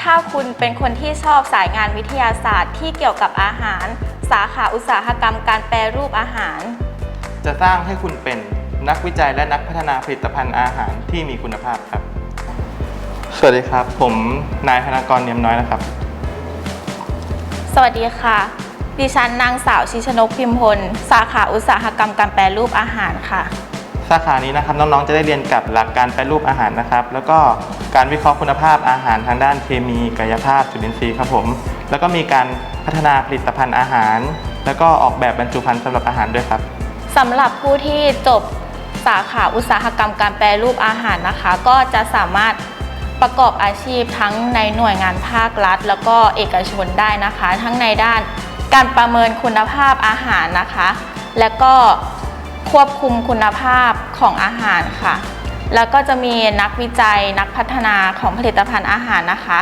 ถ้าคุณเป็นคนที่ชอบสายงานวิทยาศาสตร์ที่เกี่ยวกับอาหาร สาขาอุตสาหกรรมการแปรรูปอาหาร จะสร้างให้คุณเป็นนักวิจัยและนักพัฒนาผลิตภัณฑ์อาหารที่มีคุณภาพครับ สวัสดีครับ ผมนายธนากรเนียมน้อยนะครับ สวัสดีค่ะ ดิฉันนางสาวชิชนกพิมพล สาขาอุตสาหกรรมการแปรรูปอาหารค่ะ สาขานี้นะครับน้องๆจะได้เรียนกับหลักการแปรรูปอาหารนะครับ แล้วก็การวิเคราะห์คุณภาพอาหารทางด้านเคมีกายภาพจุลินทรีย์ครับผม แล้วก็มีการพัฒนาผลิตภัณฑ์อาหาร แล้วก็ออกแบบบรรจุภัณฑ์สำหรับอาหารด้วยครับสำหรับผู้ที่จบสาขาอุตสาหกรรมการแปรรูปอาหารนะคะ ก็จะสามารถประกอบอาชีพทั้งในหน่วยงานภาครัฐ แล้วก็เอกชนได้นะคะ ทั้งในด้านการประเมินคุณภาพอาหารนะคะ และก็ ควบคุมคุณภาพของอาหารค่ะ แล้วก็จะมีนักวิจัยนักพัฒนาของผลิตภัณฑ์อาหารนะคะ